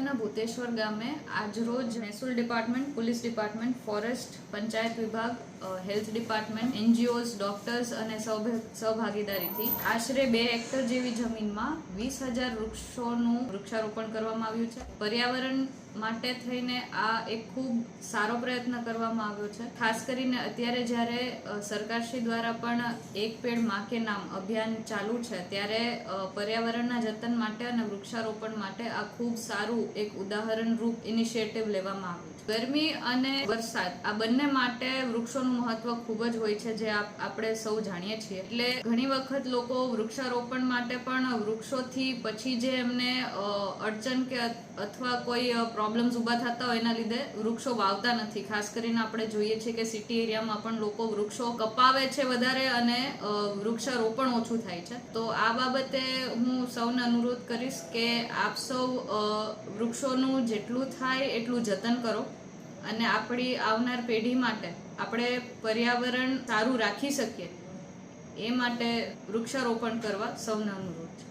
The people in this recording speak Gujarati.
મુક્તેશ્વર ગામે આજરોજ મહેસૂલ department, police department, forest, panchayat વિભાગ હેલ્થ ડિપાર્ટમેન્ટ, એનજીઓઝ, ડોક્ટર્સ અને સહભાગીદારીથી આશરે બે હેક્ટર જેવી જમીનમાં વીસ હજાર વૃક્ષોનું વૃક્ષારોપણ કરવામાં આવ્યું છે. પર્યાવરણ માટે થઈને આ એક ખૂબ સારો પ્રયત્ન કરવામાં આવ્યો છે. ખાસ કરીને અત્યારે જ્યારે સરકારશ્રી દ્વારા પણ એક પેડમાં કે નામ અભિયાન ચાલુ છે, ત્યારે પર્યાવરણના જતન માટે અને વૃક્ષારોપણ માટે આ ખૂબ સારું એક ઉદાહરણ રૂપ ઇનિશિયેટિવ લેવામાં આવ્યું છે. ગરમી અને વરસાદ, આ બંને માટે વૃક્ષોનું મહત્વ ખૂબ જ હોય છે, જે આપ- આપણે સૌ જાણીએ છીએ. એટલે ઘણી વખત લોકો વૃક્ષારોપણ માટે પણ વૃક્ષોથી પછી જે એમને અડચણ કે અથવા કોઈ પ્રોબ્લેમ્સ ઊભા થતા હોય એના લીધે વૃક્ષો વાવતા નથી. ખાસ કરીને આપણે જોઈએ છીએ કે સિટી એરિયામાં પણ લોકો વૃક્ષો કપાવે છે વધારે અને વૃક્ષારોપણ ઓછું થાય છે. તો આ બાબતે હું સૌને અનુરોધ કરીશ કે આપ સૌ વૃક્ષોનું જેટલું થાય એટલું જતન કરો અને આપણી આવનાર પેઢી માટે આપણે પર્યાવરણ સારું રાખી શકીએ એ માટે વૃક્ષારોપણ કરવા સૌને અનુરોધ છે.